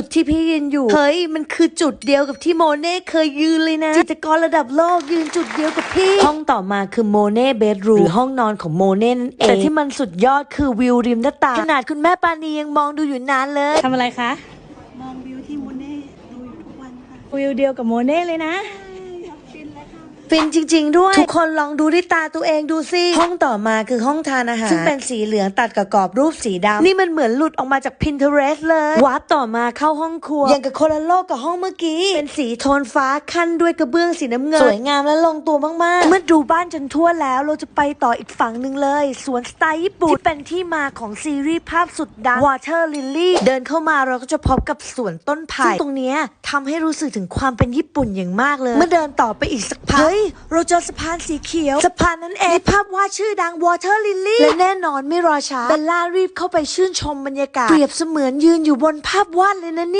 จุดที่พี่ยืนอยู่ เฮ้ย มันคือจุดเดียวกับที่โมเน่เคยยืนเลยนะ จิตรกรระดับโลกยืนจุดเดียวกับพี่ ห้องต่อมาคือโมเน่เบดรูมหรือห้องนอนของโมเน่นั่นเอง แต่ที่มันสุดยอดคือวิวริมหน้าต่างขนาดคุณแม่ปานียังมองดูอยู่นานเลย ทำอะไรคะ มองวิวที่โมเน่ดูอยู่ทุกวันค่ะ วิวเดียวกับโมเน่เลยนะ อยากฟินเลยค่ะ ฟินจริง ๆ ด้วย ทุกคนลองดูด้วยตาตัวเองดูสิ ห้องต่อมาคือห้องทานอาหาร ซึ่งเป็นสีเหลืองตัดกับกรอบรูปสีดำนี่มันเหมือนหลุดออกมาจาก Pinterest เลยวาร์ปต่อมาเข้าห้องครัว อย่างกับคนละโลกกับห้องเมื่อกี้ เป็นสีโทนฟ้าขั้นด้วยกระเบื้องสีน้ำเงิน สวยงามและลงตัวมากๆ เมื่อดูบ้านจนทั่วแล้วเราจะไปต่ออีกฝั่งหนึ่งเลยสวนสไตล์ญี่ปุ่นที่เป็นที่มาของซีรีส์ภาพสุดดัง Water Lily เดินเข้ามาเราก็จะพบกับสวนต้นไผ่ซึ่งตรงเนี้ยทำให้รู้สึกถึงความเป็นญี่ปุ่นอย่างมากเลย เมื่อเดินต่อไปอีกสักพักเฮ้ยเราเจอสะพานสีเขียว สะพานนั้นเองมีภาพวาดชื่อดัง Water Lily และแน่นอนไม่รอช้าเบลล่ารีบเข้าไปชื่นชมบรรยากาศ เปรียบเสมือนยืนอยู่บนภาพวาดเลยนะเนี่ย